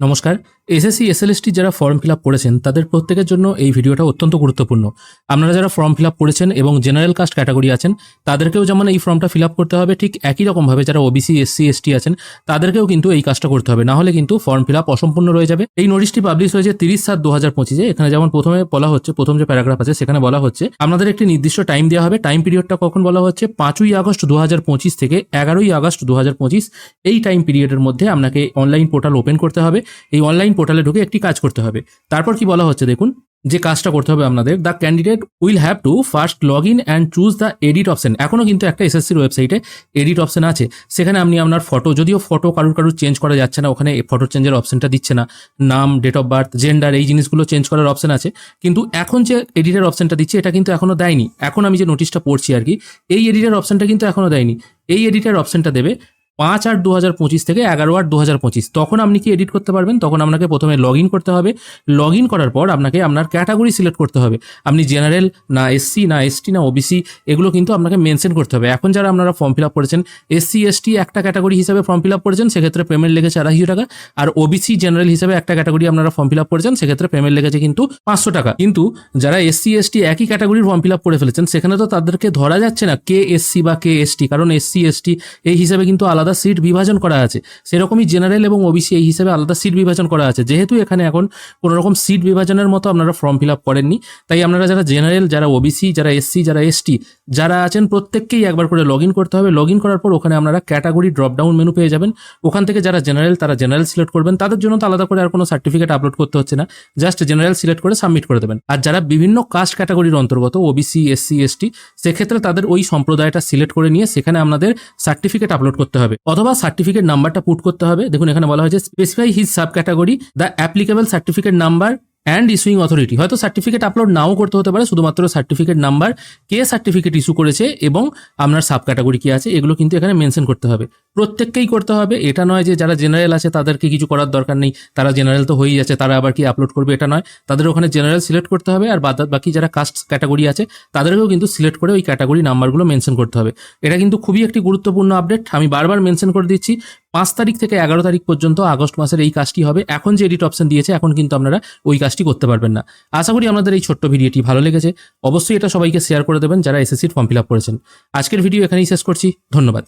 নমস্কার SSC SLST যারা form fill up করেছেন, তাদের প্রত্যেকের জন্য এই ভিডিওটা অত্যন্ত গুরুত্বপূর্ণ। আপনারা যারা ফর্ম ফিল আপ করেছেন এবং জেনারেল কাস্ট ক্যাটাগরি আছেন, তাদেরকেও যেমন এই ফর্মটা ফিল আপ করতে হবে, ঠিক একই রকমভাবে যারা ওবিসি এসসি এসটি আছেন, তাদেরকেও কিন্তু এই কাজটা করতে হবে। না হলে কিন্তু ফর্ম ফিল আপ অসম্পূর্ণ রয়ে যাবে। এই নোটিশটি পাবলিশ হয়েছে তিরিশ সাত দু হাজার পঁচিশে। এখানে যেমন প্রথমে বলা হচ্ছে, প্রথম যে প্যারাগ্রাফ আছে, সেখানে বলা হচ্ছে আপনাদের একটি নির্দিষ্ট টাইম দেওয়া হবে। টাইম পিরিয়ডটা কখন বলা হচ্ছে? পাঁচই আগস্ট দু হাজার পঁচিশ থেকে এগারোই আগস্ট দু হাজার পঁচিশ। এই টাইম পিরিয়ডের মধ্যে আপনাকে অনলাইন পোর্টাল ওপেন করতে হবে। এই অনলাইন পোর্টালে ঢুকে একটি কাজ করতে হবে। তারপর কি বলা হচ্ছে দেখুন? যে কাজটা করতে হবে আপনাদের the candidate will have to first log in and choose the edit option এখনও কিন্তু একটা এসএসসির ওয়েবসাইটে এডিট অপশন আছে। সেখানে আপনি আপনার ফটো যদিও ফটো কারুর কারুর চেঞ্জ করা যাচ্ছে না, ওখানে ফটো চেঞ্জের অপশনটা দিচ্ছে না। নাম ডেট অফ বার্থ জেন্ডার এই জিনিসগুলো চেঞ্জ করার অপশন আছে। কিন্তু এখন যে এডিটের অপশনটা দিচ্ছে, এটা কিন্তু এখনও দেয়নি। এখন আমি যে নোটিশটা পড়ছি আর কি, এই এডিটের অপশনটা কিন্তু এখনও দেয়নি। এই এডিটের অপশনটা দেবে পাঁচ আট দু হাজার পঁচিশ থেকে এগারো আট দু হাজার পঁচিশ। তখন আপনি কি এডিট করতে পারবেন? তখন আপনাকে প্রথমে লগ ইন করতে হবে। লগ ইন করার পর আপনাকে আপনার ক্যাটাগরি সিলেক্ট করতে হবে। আপনি জেনারেল না এসসি না এসটি না ওবিসি এগুলো কিন্তু আপনাকে মেনশন করতে হবে। এখন যারা আপনারা ফর্ম ফিল আপ করেছেন এসসি এসটি একটা ক্যাটাগরি হিসাবে ফর্ম ফিল আপ করেছেন, সেক্ষেত্রে পেমেন্ট লেগেছে আড়াইশো টাকা। আর ওবিসি জেনারেল হিসাবে একটা ক্যাটাগরি আপনারা ফর্ম ফিল আপ করেছেন, সেক্ষেত্রে পেমেন্ট লেগেছে কিন্তু পাঁচশো টাকা। কিন্তু যারা এসসি এসটি একই ক্যাটাগরির ফর্ম ফিল আপ করে ফেলেছেন, সেখানে তো তাদেরকে ধরা যাচ্ছে না কে এসসি বা কে এসটি কারণ এসসি এসটি এই হিসাবে কিন্তু আলাদা সিট বিভাজন করা আছে। সেরকমই জেনারেল এবং ওবিসি এই হিসাবে আলাদা সিট বিভাজন করা আছে। যেহেতু এখানে এখন কোনো রকম সিট বিভাজনের মতো আপনারা ফর্ম ফিল আপ করেননি, তাই আপনারা যারা জেনারেল, যারা ওবিসি যারা এসসি যারা এসটি যারা আছেন প্রত্যেককেই একবার করে লগ ইন করতে হবে। লগ ইন করার পর ওখানে আপনারা ক্যাটাগরি ড্রপ ডাউন মেনু পেয়ে যাবেন। ওখান থেকে যারা জেনারেল, তারা জেনারেল সিলেক্ট করবেন। তাদের জন্য তো আলাদা করে আর কোনো সার্টিফিকেট আপলোড করতে হচ্ছে না। জাস্ট জেনারেল সিলেক্ট করে সাবমিট করে দেবেন। আর যারা বিভিন্ন কাস্ট ক্যাটাগরির অন্তর্গত ওবিসি এসসি এসটি সেক্ষেত্রে তাদের ওই সম্প্রদায়টা সিলেক্ট করে নিয়ে সেখানে আপনাদের সার্টিফিকেট আপলোড করতে হবে। অথবা সার্টিফিকেট নাম্বারটা পুট করতে হবে। দেখুন, এখানে বলা হয়েছে specify his sub category the applicable certificate number and issuing authority হয়তো সার্টিফিকেট আপলোড নাও করতে হতে পারে, শুধুমাত্র সার্টিফিকেট নাম্বার কে সার্টিফিকেট ইস্যু করেছে এবং আপনার সাব ক্যাটাগরি কি আছে, এগুলো কিন্তু এখানে মেনশন করতে হবে। প্রত্যেককেই করতে হবে। এটা নয় যে যারা জেনারেল আছে তাদেরকে কিছু করার দরকার নেই। তারা জেনারেল তো হয়েই আছে তারা আবার কি আপলোড করবে এটা নয়। তাদের ওখানে জেনারেল সিলেক্ট করতে হবে আর বাকি যারা কাস্ট ক্যাটাগরি আছে তাদেরকেও কিন্তু সিলেক্ট করে ওই ক্যাটাগরি নাম্বারগুলো মেনশন করতে হবে। এটা কিন্তু খুবই একটি গুরুত্বপূর্ণ আপডেট আমি বারবার মেনশন করে দিচ্ছি, পাঁচ তারিখ থেকে এগারো তারিখ পর্যন্ত আগস্ট মাসের এই কাজটি হবে। এখন যে এডিট অপশন দিয়েছে, এখন কিন্তু আপনারা ওই কাজটি করতে পারবেন না। আশা করি আপনাদের এই ছোট্ট ভিডিওটি ভালো লেগেছে। অবশ্যই এটা সবাইকে শেয়ার করে দেবেন যারা এসএসসির ফর্ম ফিল আপ করেছেন। আজকের ভিডিও এখানেই শেষ করছি। ধন্যবাদ।